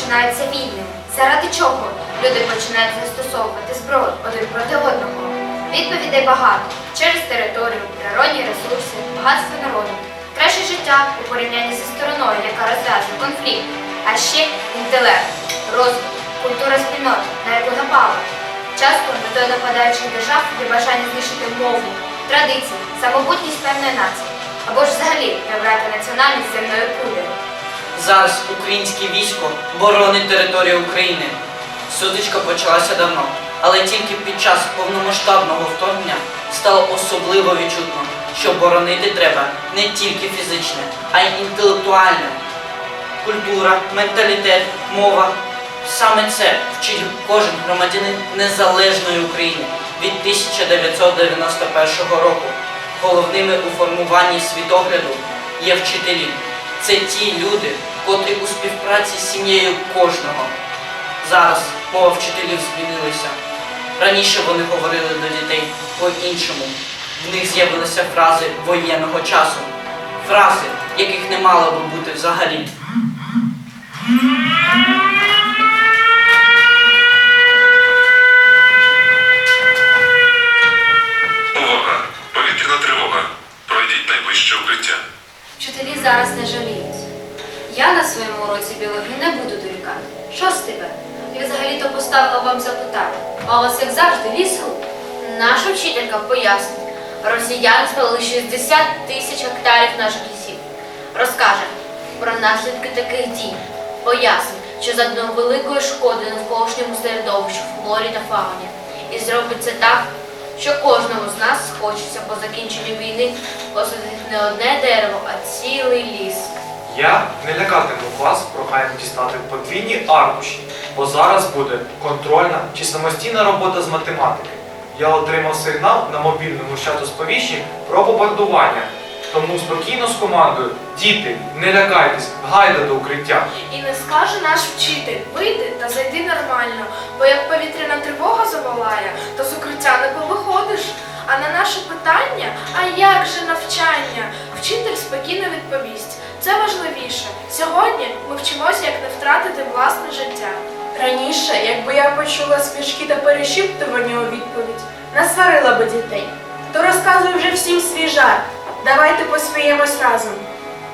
починаються війни? Заради чого люди починають застосовувати зброю один проти одного? Відповідей багато через територію, природні ресурси, багатство народу, краще життя у порівнянні зі стороною, яка розв'язує конфлікт, а ще інтелект, розвиток, культура спільноти, на яку напали. Часто метою нападаючих держав є бажання знищити мову, традиції, самобутність певної нації, або ж взагалі прибрати національність земної кулі. Зараз українське військо боронить територію України. Сутичка почалася давно, але тільки під час повномасштабного вторгнення стало особливо відчутно, що боронити треба не тільки фізичне, а й інтелектуальне. Культура, менталітет, мова. Саме це вчить кожен громадянин незалежної України від 1991 року. Головними у формуванні світогляду є вчителі. Це ті люди, котрі у співпраці з сім'єю кожного. Зараз мова вчителів змінилися. Раніше вони говорили до дітей по-іншому. В них з'явилися фрази воєнного часу, фрази, яких не мало би бути взагалі. Наша пояснить. Росіяни спалили 60 тисяч гектарів наших лісів. Розкаже про наслідки таких дій. Пояснить, що задано великої шкоди навколишньому середовищу, флорі та фауні. І зробить це так, що кожному з нас хочеться по закінченню війни посадити не одне дерево, а цілий ліс. Я не лякатиму вас проханням дістати подвійні аркуші, бо зараз буде контрольна чи самостійна робота з математики. Я отримав сигнал на мобільному чату сповіщень про бомбардування. Тому спокійно з командою Діти, не лякайтесь, гайда до укриття. І не скаже наш вчитель, вийди та зайди нормально, бо як повітряна тривога заволає, то з укриття не повиходиш. А на наше питання, а як же навчання, вчитель спокійно відповість. Це важливіше. Сьогодні ми вчимося, як не втратити власне життя. Раніше, якби я почула смішки та перешіптування у відповідь, насварила би дітей. То розказуй вже всім свій жарт. Давайте посміємось разом.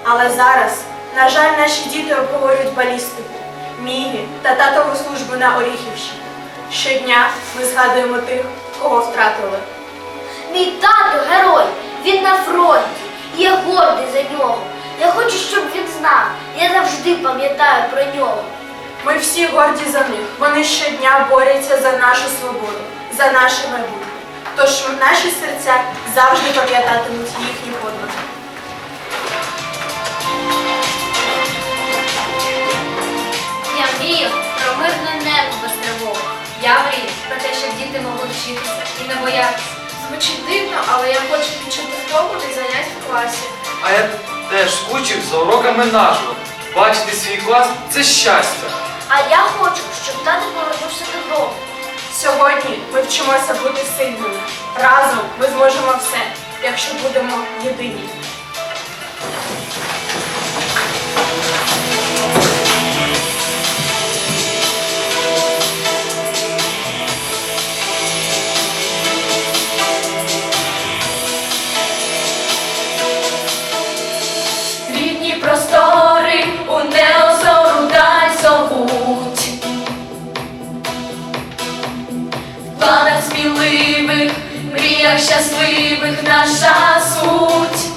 Але зараз, на жаль, наші діти обговорюють балістику, міни та татову службу на Оріхівщині. Щодня ми згадуємо тих, кого втратили. Мій тато герой, він на фронті, і я гордий за нього. Я хочу, щоб він знав, я завжди пам'ятаю про нього. Ми всі горді за них. Вони щодня борються за нашу свободу, за наше майбутнє. Тож наші серця завжди пам'ятатимуть їхні подвиги. Я мрію про мирне небо без тривог. Я мрію про те, щоб діти могли вчитися і не боятися. Звучить дивно, але я хочу відчути втому від занять в класі. А я теж скучив за уроками нашого. Бачити свій клас це щастя. А я хочу, щоб тато повернувся додому. Сьогодні ми вчимося бути сильними. Разом ми зможемо все, якщо будемо єдині. Мріях щасливих наша суть.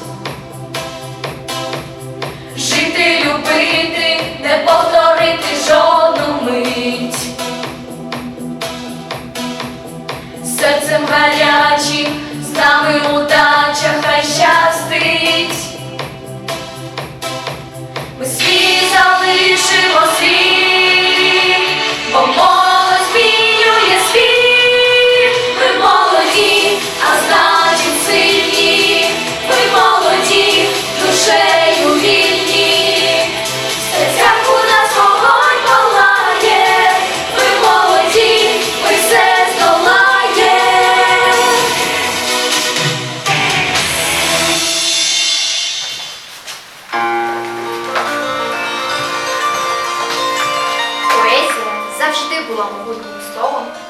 Жити, любити, не повторити жодну мить. Серцем гарячим, з нами удача хай щастить.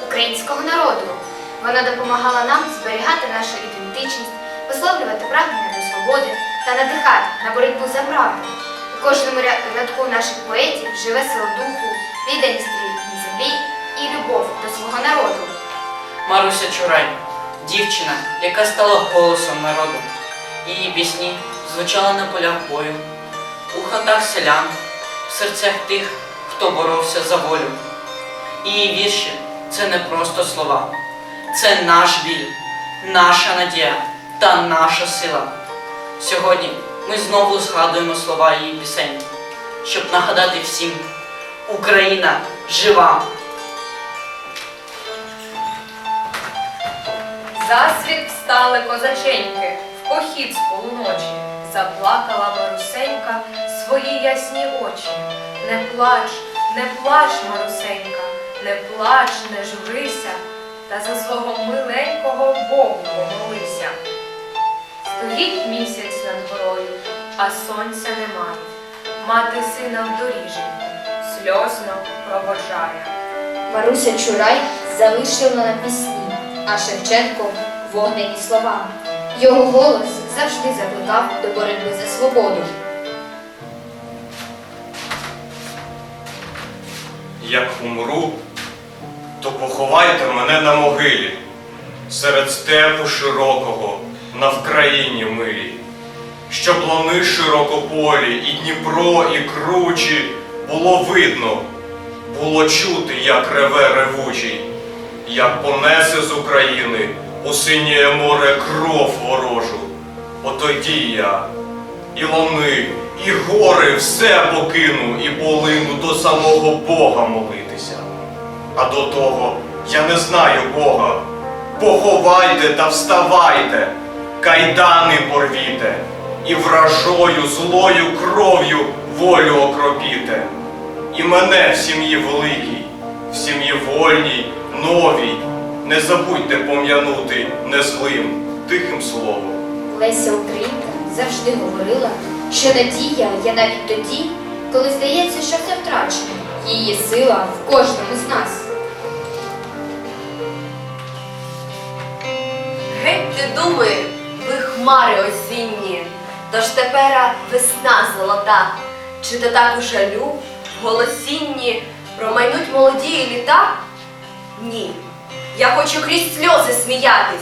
Українського народу. Вона допомагала нам зберігати нашу ідентичність, висловлювати прагнення до свободи та надихати на боротьбу за правду. У кожному рядку наших поетів живе сила духу, відданість рідній землі і любов до свого народу. Маруся Чурай, дівчина, яка стала голосом народу. Її пісні звучали на полях бою, у хатах селян, в серцях тих, хто боровся за волю. Її вірші це не просто слова, це наш біль, наша надія та наша сила. Сьогодні ми знову згадуємо слова її пісень, щоб нагадати всім, Україна жива! Засвіт встали козаченьки, в похід з полуночі, заплакала Марусенька свої ясні очі. Не плач, не плач, Марусенька, не плач, не журися, та за свого миленького Богу помолися. Стоїть місяць над горою, а сонця немає. Мати сина в доріженьку сльозно проводжає. Маруся Чурай залишила на пісні, а Шевченко вогнені слова. Його голос завжди закликав до боротьби за свободу. Як умру, то поховайте мене на могилі, серед степу широкого, на Вкраїні милій, щоб лани широкополі, і Дніпро, і кручі було видно, було чути, як реве ревучий, як понесе з України у синє море кров ворожу. Отоді я і лани, і гори все покину і полину до самого Бога молитися. А до того я не знаю Бога. Поховайте та вставайте, кайдани порвіте, і вражою злою кров'ю волю окропіте. І мене в сім'ї великій, в сім'ї вольній, новій, не забудьте пом'янути незлим, тихим словом. Леся Українка завжди говорила, що надія є навіть тоді, коли здається, що все втрачено. Її сила в кожному з нас. Геть ти думи, ви хмари осінні, тож тепера весна золота. Чи то так у жалю, голосінні промайнуть молоді літа? Ні, я хочу крізь сльози сміятись,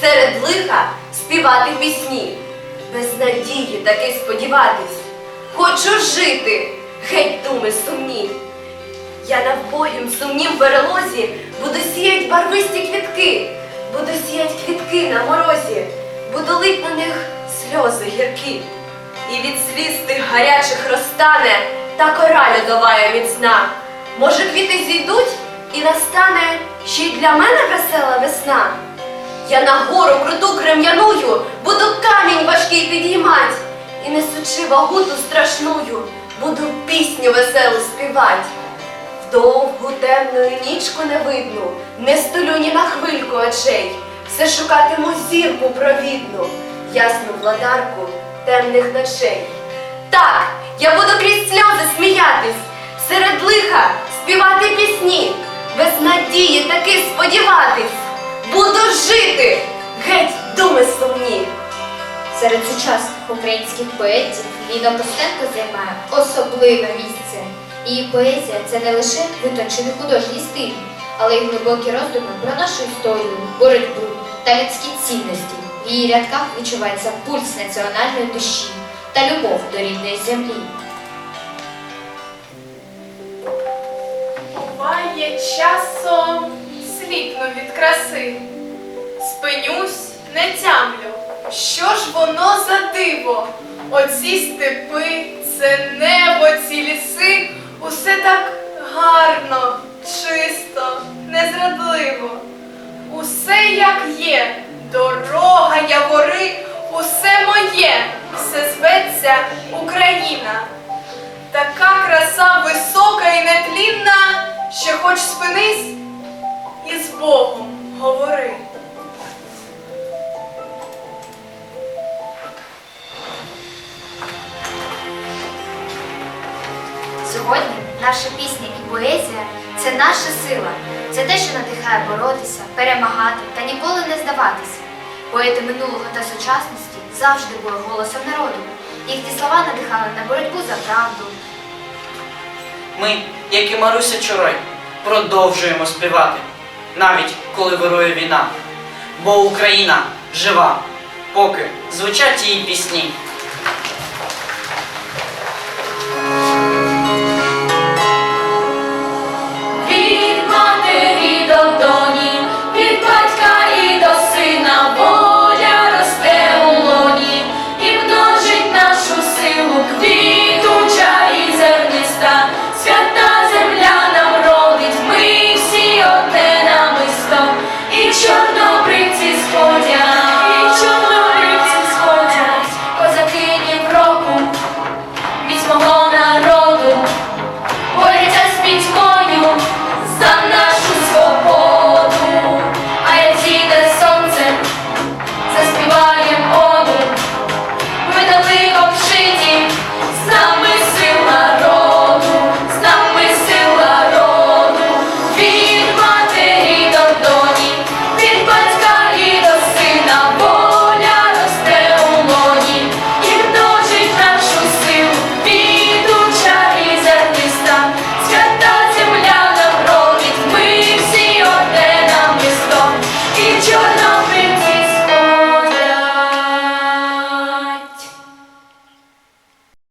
серед лиха співати пісні, без надії таки сподіватись. Хочу жити, геть думи сумні. Я на вбогім сумнім перелозі буду сіять барвисті квітки, буду сіять квітки на морозі, буду лить на них сльози гіркі. І від сліз тих гарячих розтане та кора льодовая міцна. Може, квіти зійдуть і настане ще й для мене весела весна. Я на гору круту крем'яную буду камінь важкий підіймать, і несучи вагу ту страшную, буду пісню веселу співать. Довгу темну нічку не видну, не столю ні на хвильку очей, все шукатиму зірку провідну, ясну владарку темних ночей. Так, я буду крізь сльози сміятись, серед лиха співати пісні, без надії таки сподіватись. Буду жити, геть думи сумні. Серед сучасних українських поетів Ліна Костенко займає особливе місце. Її поезія це не лише витончений художній стиль, але й глибокі роздуми про нашу історію, боротьбу та людські цінності. В її рядках відчувається пульс національної душі та любов до рідної землі. Буває часом сліпну від краси. Спинюсь, не тямлю. Що ж воно за диво? Оці степи, це небо, ці ліси, Наша пісня і поезія це наша сила, це те, що надихає боротися, перемагати та ніколи не здаватися. Поети минулого та сучасності завжди були голосом народу. Їхні слова надихали на боротьбу за правду, Ми, як і Маруся Чорой, продовжуємо співати, навіть коли вирує війна. Бо Україна жива, поки звучать її пісні. don't, don't.